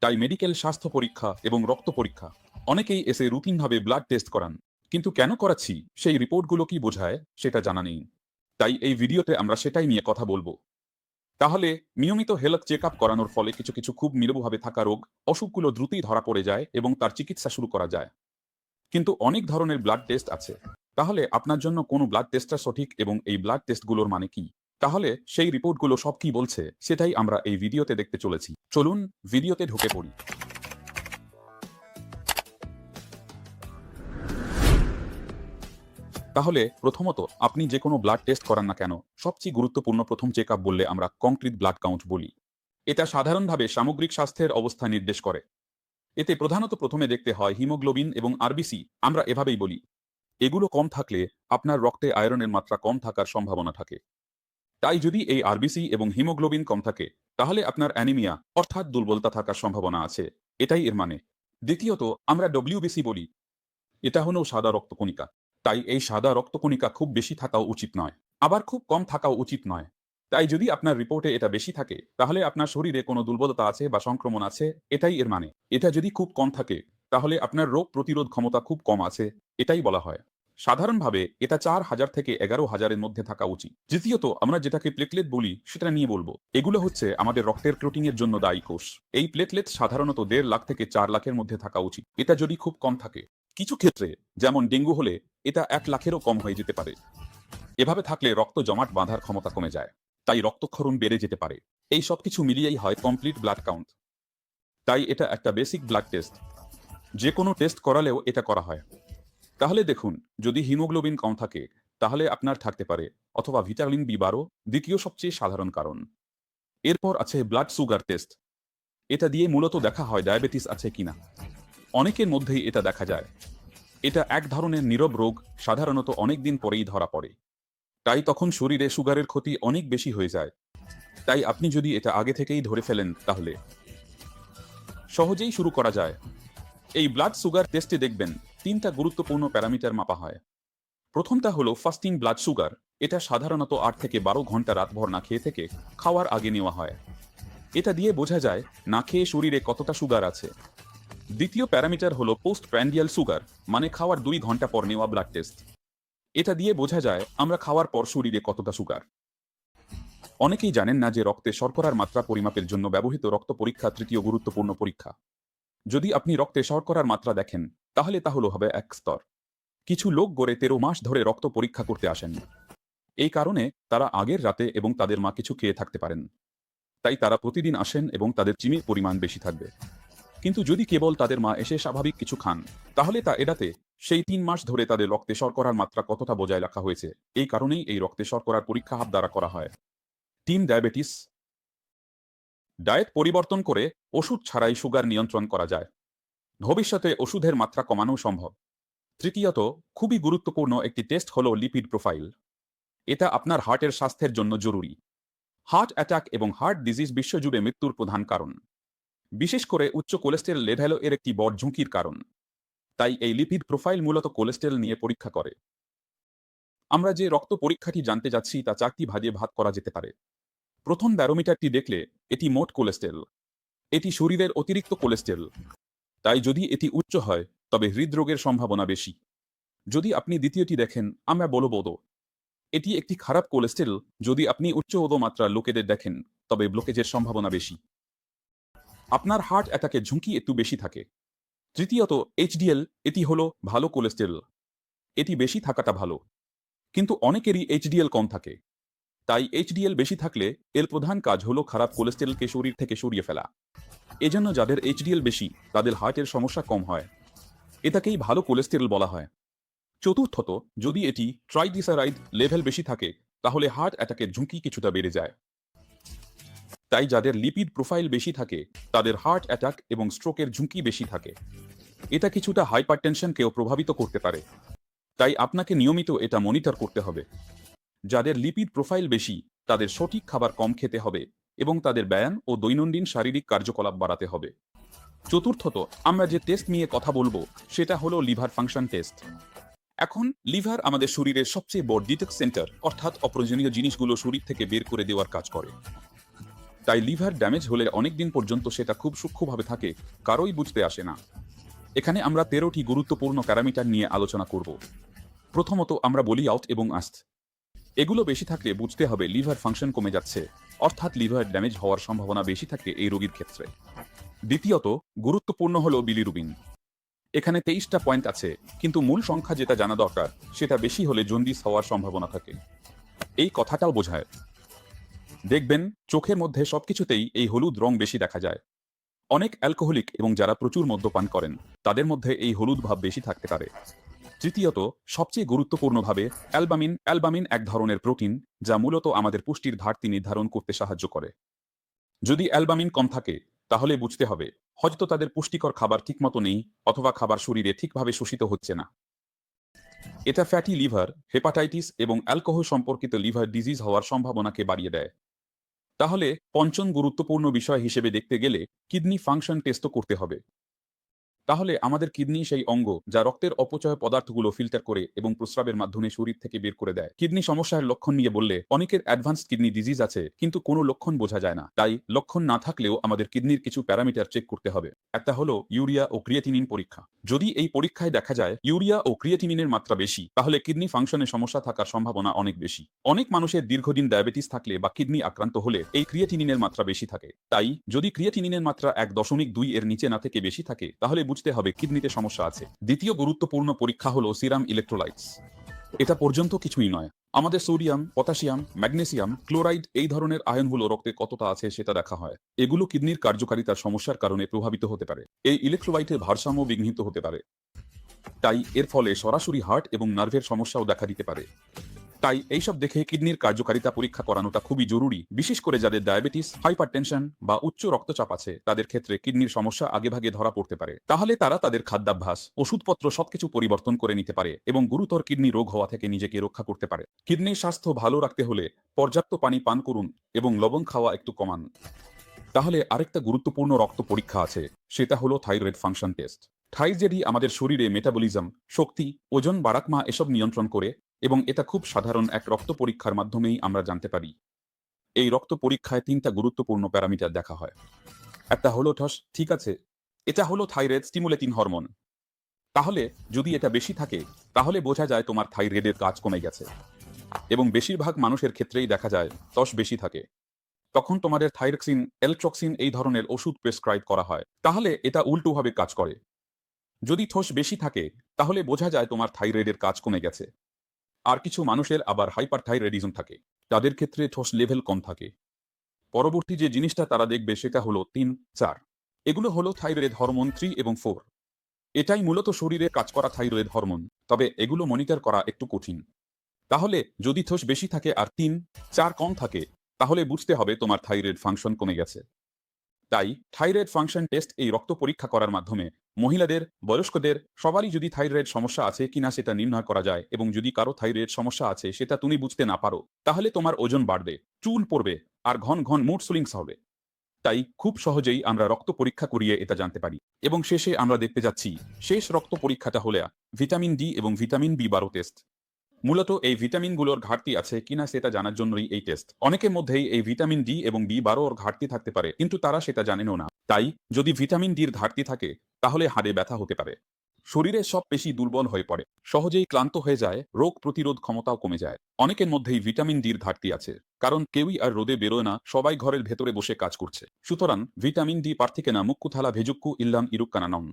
তাই মেডিকেল স্বাস্থ্য পরীক্ষা এবং রক্ত পরীক্ষা অনেকেই এসে রুটিনভাবে ব্লাড টেস্ট করান। কিন্তু কেন করাচ্ছি? সেই রিপোর্টগুলো কি বোঝায়? সেটা জানা নেই। তাই এই ভিডিওতে আমরা সেটাই নিয়ে কথা বলব। তাহলে নিয়মিত হেলথ চেক আপ করানোর ফলে কিছু কিছু খুব নিরবভাবে থাকা রোগ অসুখগুলো দ্রুতই ধরা পড়ে যায় এবং তার চিকিৎসা শুরু করা যায়। কিন্তু অনেক ধরনের ব্লাড টেস্ট আছে। তাহলে আপনার জন্য কোন ব্লাড টেস্টটা সঠিক এবং এই ব্লাড টেস্টগুলোর মানে কি? তাহলে সেই রিপোর্টগুলো সব কি বলছে, সেটাই আমরা এই ভিডিওতে দেখতে চলেছি। চলুন ভিডিওতে ঢুকে পড়ি। তাহলে প্রথমত আপনি যে কোনো ব্লাড টেস্ট করান না কেন, সবচেয়ে গুরুত্বপূর্ণ প্রথম চেক বললে আমরা কংক্রিট ব্লাড কাউন্ট বলি। এটা সাধারণভাবে সামগ্রিক স্বাস্থ্যের অবস্থা নির্দেশ করে। এতে প্রধানত প্রথমে দেখতে হয় হিমোগ্লোবিন এবং আরবিসি, আমরা এভাবেই বলি। এগুলো কম থাকলে আপনার রক্তে আয়রনের মাত্রা কম থাকার সম্ভাবনা থাকে। তাই যদি এই আরবিসি এবং হিমোগ্লোবিন কম থাকে, তাহলে আপনার অ্যানিমিয়া, অর্থাৎ দুর্বলতা থাকার সম্ভাবনা আছে। এটাই এর মানে। দ্বিতীয়ত, আমরা ডব্লিউবিসি বলি। এটা হলো সাদা রক্তকণিকা। তাই এই সাদা রক্তকণিকা খুব বেশি থাকাও উচিত নয়। আবার খুব কম থাকাও উচিত নয়। তাই যদি আপনার রিপোর্টে এটা বেশি থাকে, তাহলে আপনার শরীরে কোনো দুর্বলতা আছে বা সংক্রমণ আছে, এটাই এর মানে। এটা যদি খুব কম থাকে, তাহলে আপনার রোগ প্রতিরোধ ক্ষমতা খুব কম আছে, এটাই বলা হয়। সাধারণভাবে এটা চার হাজার থেকে এগারো হাজারের মধ্যে থাকা উচিত। দ্বিতীয়ত, আমরা যেটাকে প্লেটলেট বলি, সেটা নিয়ে বলব। এগুলো হচ্ছে আমাদের রক্তের ক্রোটিংয়ের জন্য দায়ী কোষ। এই প্লেটলেট সাধারণত দেড় লাখ থেকে চার লাখের মধ্যে থাকা উচিত। এটা যদি খুব কম থাকে, কিছু ক্ষেত্রে যেমন ডেঙ্গু হলে এটা এক লাখেরও কম হয়ে যেতে পারে। এভাবে থাকলে রক্ত জমাট বাঁধার ক্ষমতা কমে যায়, তাই রক্তক্ষরণ বেড়ে যেতে পারে। এই সব কিছু মিলিয়েই হয় কমপ্লিট ব্লাড কাউন্ট তাই এটা একটা বেসিক ব্লাড টেস্ট যে কোনো টেস্ট করালেও এটা করা হয়। তাহলে দেখুন, যদি হিমোগ্লোবিন কম থাকে, তাহলে আপনার থাকতে পারে, অথবা ভিটামিন বি বারো দ্বিতীয় সবচেয়ে সাধারণ কারণ। এরপর আছে ব্লাড সুগার টেস্ট এটা দিয়ে মূলত দেখা হয় ডায়াবেটিস আছে কিনা। অনেকের মধ্যেই এটা দেখা যায়। এটা এক ধরনের নীরব রোগ, সাধারণত অনেক দিন পরেই ধরা পড়ে। তাই তখন শরীরে সুগারের ক্ষতি অনেক বেশি হয়ে যায়। তাই আপনি যদি এটা আগে থেকেই ধরে ফেলেন, তাহলে। সহজেই শুরু করা যায়। এই ব্লাড সুগার টেস্টে দেখবেন তিনটা গুরুত্বপূর্ণ প্যারামিটার মাপা হয়। প্রথমটা হলো ফাস্টিং ব্লাড সুগার এটা সাধারণত আট থেকে বারো ঘণ্টা রাতভর না খেয়ে থেকে খাওয়ার আগে নেওয়া হয়। এটা দিয়ে বোঝা যায় না খেয়ে শরীরে কতটা সুগার আছে। দ্বিতীয় প্যারামিটার হলো পোস্ট প্র্যান্ডিয়াল সুগার মানে খাওয়ার দুই ঘণ্টা পর নেওয়া ব্লাড টেস্ট এটা দিয়ে বোঝা যায় আমরা খাওয়ার পর শরীরে কতটা সুগার অনেকেই জানেন না যে রক্তে শর্করার মাত্রা পরিমাপের জন্য ব্যবহৃত রক্ত পরীক্ষা তৃতীয় গুরুত্বপূর্ণ পরীক্ষা। যদি আপনি রক্তে শর্করার মাত্রা দেখেন, তাহলে তা হলো হবে এক স্তর। কিছু লোক গড়ে তেরো মাস ধরে রক্ত পরীক্ষা করতে আসেন। এই কারণে তারা আগের রাতে এবং তাদের মা কিছু খেয়ে থাকতে পারেন। তাই তারা প্রতিদিন আসেন এবং তাদের চিনির পরিমাণ বেশি থাকবে। কিন্তু যদি কেবল তাদের মা এসে স্বাভাবিক কিছু খান, তাহলে তা এড়াতে সেই তিন মাস ধরে তাদের রক্তে শর্করার মাত্রা কতটা বজায় রাখা হয়েছে, এই কারণেই এই রক্তে শর্করার পরীক্ষা হাত দ্বারা করা হয়। টিম ডায়াবেটিস ডায়েট পরিবর্তন করে ওষুধ ছাড়াই সুগার নিয়ন্ত্রণ করা যায়। ভবিষ্যতে ওষুধের মাত্রা কমানো সম্ভব। তৃতীয়ত, খুবই গুরুত্বপূর্ণ একটি টেস্ট হল লিপিড প্রোফাইল। এটা আপনার হার্টের স্বাস্থ্যের জন্য জরুরি। হার্ট অ্যাটাক এবং হার্ট ডিজিজ বিশ্বজুড়ে মৃত্যুর প্রধান কারণ। বিশেষ করে উচ্চ কোলেস্টেরল লেভেলও এর একটি বড় ঝুঁকির কারণ। তাই এই লিপিড প্রোফাইল মূলত কোলেস্টেরল নিয়ে পরীক্ষা করে। আমরা যে রক্ত পরীক্ষাটি জানতে যাচ্ছি তা চারটি ভাগে ভাগ করা যেতে পারে। প্রথম ব্যারোমিটারটি দেখলে এটি মোট কোলেস্টেরল। এটি শরীরের অতিরিক্ত কোলেস্টেরল। তাই যদি এটি উচ্চ হয়, তবে হৃদরোগের সম্ভাবনা বেশি। যদি আপনি দ্বিতীয়টি দেখেন, আমরা বলব এটি একটি খারাপ কোলেস্টেরল, যদি আপনি উচ্চ ওদমাত্রার লোকেদের দেখেন, তবে ব্লকেজের সম্ভাবনা বেশি। আপনার হার্ট অ্যাটাকের ঝুঁকি একটু বেশি থাকে। তৃতীয়ত, এইচডিএল, এটি হলো ভালো কোলেস্টেরল। এটি বেশি থাকাটা ভালো। কিন্তু অনেকেরই এইচডিএল কম থাকে। তাই এইচডিএল বেশি থাকলে এর প্রধান কাজ হলো খারাপ কোলেস্টেরলকে শরীর থেকে সরিয়ে ফেলা। এজন্য যাদের এইচডিএল বেশি, তাদের হার্টের সমস্যা কম হয়। এটাকেই ভালো কোলেস্টেরল বলা হয়। চতুর্থত, যদি এটি ট্রাইগ্লিসারাইড লেভেল বেশি থাকে, তাহলে হার্ট অ্যাটাকের ঝুঁকি কিছুটা বেড়ে যায়। তাই যাদের লিপিড প্রোফাইল বেশি থাকে, তাদের হার্ট অ্যাটাক এবং স্ট্রোকের ঝুঁকি বেশি থাকে। এটা কিছুটা হাইপার টেনশনকেও প্রভাবিত করতে পারে। তাই আপনাকে নিয়মিত এটা মনিটর করতে হবে। যাদের লিপিড প্রোফাইল বেশি, তাদের সঠিক খাবার কম খেতে হবে এবং তাদের ব্যায়াম ও দৈনন্দিন শারীরিক কার্যকলাপ বাড়াতে হবে। চতুর্থত, আমরা যে টেস্ট নিয়ে কথা বলব, সেটা হলো লিভার ফাংশন টেস্ট এখন লিভার আমাদের শরীরের সবচেয়ে বড় ডিটেক্স সেন্টার অর্থাৎ অপ্রয়োজনীয় জিনিসগুলো শরীর থেকে বের করে দেওয়ার কাজ করে। তাই লিভার ড্যামেজ হলে অনেক দিন পর্যন্ত সেটা খুব সূক্ষ্মভাবে থাকে, কারোই বুঝতে আসে না। এখানে আমরা তেরোটি গুরুত্বপূর্ণ প্যারামিটার নিয়ে আলোচনা করব। প্রথমত আমরা বলি আউট এবং আস্ত এগুলো বেশি থাকলে বুঝতে হবে লিভার ফাংশন কমে যাচ্ছে, অর্থাৎ লিভার ড্যামেজ হওয়ার সম্ভাবনা বেশি থাকে এই রোগীর ক্ষেত্রে। দ্বিতীয়ত, গুরুত্বপূর্ণ হলো বিলিরুবিন। এখানে তেইশটা পয়েন্ট আছে, কিন্তু মূল সংখ্যা যেটা জানা দরকার, সেটা বেশি হলে জন্ডিস হওয়ার সম্ভাবনা থাকে। এই কথাটাও বোঝায়। দেখবেন, চোখের মধ্যে সবকিছুতেই এই হলুদ রং বেশি দেখা যায়। অনেক অ্যালকোহলিক এবং যারা প্রচুর মদ্যপান করেন, তাদের মধ্যে এই হলুদ ভাব বেশি থাকতে পারে। তৃতীয়ত, সবচেয়ে গুরুত্বপূর্ণভাবে অ্যালবামিন অ্যালবামিন এক ধরনের প্রোটিন যা মূলত আমাদের পুষ্টির ঘাটতি নির্ধারণ করতে সাহায্য করে। যদি অ্যালবামিন কম থাকে, তাহলে বুঝতে হবে, হয়তো তাদের পুষ্টিকর খাবার ঠিকমতো নেই অথবা খাবার শরীরে ঠিকভাবে শোষিত হচ্ছে না। এটা ফ্যাটি লিভার, হেপাটাইটিস এবং অ্যালকোহল সম্পর্কিত লিভার ডিজিজ হওয়ার সম্ভাবনাকে বাড়িয়ে দেয়। তাহলে পঞ্চম গুরুত্বপূর্ণ বিষয় হিসেবে দেখতে গেলে কিডনি ফাংশন টেস্টও করতে হবে। তাহলে আমাদের কিডনি সেই অঙ্গ যা রক্তের অপচয় পদার্থগুলো ফিল্টার করে এবং প্রস্রাবের মাধ্যমে শরীর থেকে বের করে দেয়। কিডনি সমস্যার লক্ষণ নিয়ে বললে, অনেকের অ্যাডভান্স কিডনি ডিজিজ আছে, কিন্তু কোনো লক্ষণ বোঝা যায় না। তাই লক্ষণ না থাকলেও আমাদের কিডনির কিছু প্যারামিটার চেক করতে হবে। একটা হলো ইউরিয়া ও ক্রিয়েটিনিন পরীক্ষা। যদি এই পরীক্ষায় দেখা যায় ইউরিয়া ও ক্রিয়েটিনিনের মাত্রা বেশি, তাহলে কিডনি ফাংশনে সমস্যা থাকার সম্ভাবনা অনেক বেশি। অনেক মানুষের দীর্ঘদিন ডায়াবেটিস থাকলে বা কিডনি আক্রান্ত হলে এই ক্রিয়েটিনিনের মাত্রা বেশি থাকে। তাই যদি ক্রিয়েটিনিনের মাত্রা এক দশমিক দুই এর নিচে না থেকে বেশি থাকে, তাহলে বুঝতে হবে, কিডনিতে সমস্যা আছে। দ্বিতীয় গুরুত্বপূর্ণ পরীক্ষা হলো সিরাম ইলেকট্রোলাইটস। এটা পর্যন্ত কিছুই নয়। আমাদের সোডিয়াম, পটাশিয়াম, ম্যাগনেসিয়াম, ক্লোরাইড এই ধরনের আয়নগুলো রক্তে কতটা আছে সেটা দেখা হয়। এগুলো কিডনির কার্যকারিতার সমস্যার কারণে প্রভাবিত হতে পারে। এই ইলেকট্রোলাইটের ভারসাম্য বিঘ্নিত হতে পারে। তাই এর ফলে সরাসরি হার্ট এবং নার্ভের সমস্যাও দেখা দিতে পারে। তাই এইসব দেখে কিডনির কার্যকারিতা পরীক্ষা করানোটা খুবই জরুরি। বিশেষ করে যাদের ডায়াবেটিস, হাইপারটেনশন বা উচ্চ রক্তচাপ আছে, তাদের ক্ষেত্রে কিডনির সমস্যা আগেভাগে ধরা পড়তে পারে। তাহলে তারা তাদের খাদ্যাভ্যাস, ওষুধপত্র সবকিছু পরিবর্তন করে নিতে পারে এবং গুরুতর কিডনি রোগ হওয়া থেকে নিজেকে রক্ষা করতে পারে। কিডনির স্বাস্থ্য ভালো রাখতে হলে পর্যাপ্ত পানি পান করুন এবং লবণ খাওয়া একটু কমান। তাহলে আরেকটা গুরুত্বপূর্ণ রক্ত পরীক্ষা আছে, সেটা হলো থাইরয়েড ফাংশন টেস্ট। থাইরয়েডই আমাদের শরীরে মেটাবলিজম, শক্তি, ওজন বারাকমা এসব নিয়ন্ত্রণ করে এবং এটা খুব সাধারণ এক রক্ত পরীক্ষার মাধ্যমেই আমরা জানতে পারি। এই রক্ত পরীক্ষায় তিনটা গুরুত্বপূর্ণ প্যারামিটার দেখা হয়। একটা হলো ঠস, ঠিক আছে। এটা হলো থাইরয়েড স্টিমুলেটিং হরমোন। তাহলে যদি এটা বেশি থাকে, তাহলে বোঝা যায় তোমার থাইরয়েডের কাজ কমে গেছে। এবং বেশিরভাগ মানুষের ক্ষেত্রেই দেখা যায় তস বেশি থাকে। তখন তোমাদের থাইরক্সিন, এলট্রক্সিন এই ধরনের ওষুধ প্রেসক্রাইব করা হয়। তাহলে এটা উল্টোভাবে কাজ করে। যদি ঠোস বেশি থাকে, তাহলে বোঝা যায় তোমার থাইরয়েডের কাজ কমে গেছে। আর কিছু মানুষের আবার হাইপার থাইরয়েডিজম থাকে। তাদের ক্ষেত্রে ঠোস লেভেল কম থাকে। পরবর্তী যে জিনিসটা তারা দেখবে সেটা হলো তিন, চার। এগুলো হলো থাইরয়েড হরমোন থ্রি এবং ফোর এটাই মূলত শরীরে কাজ করা থাইরয়েড হরমোন তবে এগুলো মনিটর করা একটু কঠিন। তাহলে যদি ঠোস বেশি থাকে আর তিন, চার কম থাকে, তাহলে বুঝতে হবে তোমার থাইরয়েড ফাংশন কমে গেছে। তাই থাইরয়েড ফাংশন টেস্ট এই রক্ত পরীক্ষা করার মাধ্যমে মহিলাদের, বয়স্কদের, সবারই যদি থাইরয়েড সমস্যা আছে কিনা সেটা নির্ণয় করা যায় এবং যদি কারও থাইরয়েড সমস্যা আছে সেটা তুমি বুঝতে না পারো, তাহলে তোমার ওজন বাড়বে, চুল পড়বে আর ঘন ঘন মুড সুইংস হবে। তাই খুব সহজেই আমরা রক্ত পরীক্ষা করিয়ে এটা জানতে পারি এবং শেষে আমরা দেখতে যাচ্ছি, শেষ রক্ত পরীক্ষাটা হলে ভিটামিন ডি এবং ভিটামিন বি বারো টেস্ট। মূলত এই ভিটামিনগুলোর ঘাটতি আছে কিনা সেটা জানার জন্যই এই টেস্ট অনেকের মধ্যেই এই ভিটামিন ডি এবং বি বারোর ঘাটতি থাকতে পারে, কিন্তু তারা সেটা জানেনও না। তাই যদি ভিটামিন ডির ঘাটতি থাকে, তাহলে হাড়ে ব্যথা হতে পারে। শরীরে সব পেশি দুর্বল হয়ে পড়ে। সহজেই ক্লান্ত হয়ে যায়, রোগ প্রতিরোধ ক্ষমতাও কমে যায়। অনেকের মধ্যেই ভিটামিন ডির ঘাটতি আছে, কারণ কেউই আর রোদে বেরোয় না, সবাই ঘরের ভেতরে বসে কাজ করছে। সুতরাং ভিটামিন ডি পার্থিকে না মুক্কুথালা ভেজুক্কু ইল্লাম ইরুক্কানানম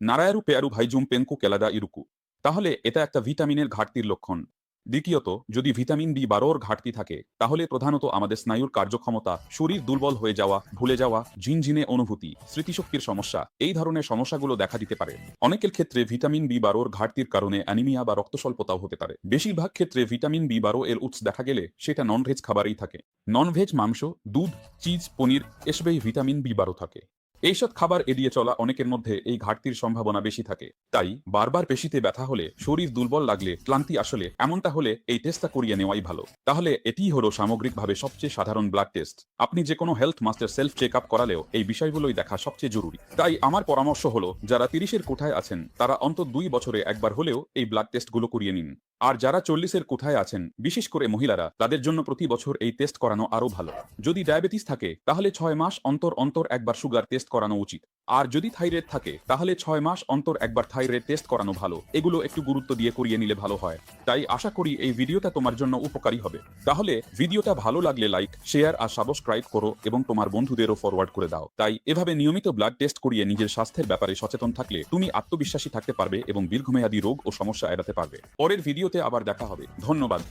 নারায়ারু পেয়ারু ভাইজুম পেঙ্কু কেলাদা ইরুকু তাহলে এটা একটা ভিটামিনের ঘাটতির লক্ষণ। দ্বিতীয়ত, যদি ভিটামিন বি বারোর ঘাটতি থাকে, তাহলে প্রধানত আমাদের স্নায়ুর কার্যক্ষমতা, শরীর দুর্বল হয়ে যাওয়া, ভুলে যাওয়া, ঝিনঝিনে অনুভূতি, স্মৃতিশক্তির সমস্যা, এই ধরনের সমস্যাগুলো দেখা দিতে পারে। অনেকের ক্ষেত্রে ভিটামিন বি বারোর ঘাটতির কারণে অ্যানিমিয়া বা রক্তস্বল্পতাও হতে পারে। বেশিরভাগ ক্ষেত্রে ভিটামিন বি বারো এর উৎস দেখা গেলে সেটা নন ভেজ খাবারেই থাকে। নন ভেজ মাংস, দুধ চিজ পনির, এসবেই ভিটামিন বি বারো থাকে। এইসব খাবার এড়িয়ে চলা অনেকের মধ্যে এই ঘাটতির সম্ভাবনা বেশি থাকে। তাই বারবার পেশিতে ব্যথা হলে, শরীর দুর্বল লাগলে, ক্লান্তি আসলে এমনটা হলে এই টেস্টটা করিয়ে নেওয়াই ভালো। তাহলে এটিই হলো সামগ্রিকভাবে সবচেয়ে সাধারণ ব্লাড টেস্ট আপনি যে কোনো health master self check up করালেও এই বিষয়গুলোই দেখা সবচেয়ে জরুরি। তাই আমার পরামর্শ হলো, যারা তিরিশের কোঠায় আছেন, তারা অন্তত দুই বছরে একবার হলেও এই ব্লাড টেস্টগুলো করিয়ে নিন। আর যারা চল্লিশের কোঠায় আছেন, বিশেষ করে মহিলারা, তাদের জন্য প্রতি বছর এই টেস্ট করানো আরও ভালো। যদি ডায়াবেটিস থাকে, তাহলে ছয় মাস অন্তর অন্তর একবার সুগার টেস্ট করানো উচিত। আর যদি থাইরয়েড থাকে, তাহলে ছয় মাস অন্তর একবার থাইরয়েড টেস্ট করানো ভালো। এগুলো একটু গুরুত্ব দিয়ে করিয়ে নিলে ভালো হয়। তাই আশা করি এই ভিডিওটা তোমার জন্য উপকারী হবে। তাহলে ভিডিওটা ভালো লাগলে লাইক শেয়ার আর সাবস্ক্রাইব করো এবং তোমার বন্ধুদেরও ফরওয়ার্ড করে দাও। তাই এভাবে নিয়মিত ব্লাড টেস্ট করিয়ে নিজের স্বাস্থ্যের ব্যাপারে সচেতন থাকলে তুমি আত্মবিশ্বাসী থাকতে পারবে এবং দীর্ঘমেয়াদী রোগ ও সমস্যা এড়াতে পারবে। পরের ভিডিওতে আবার দেখা হবে। ধন্যবাদ।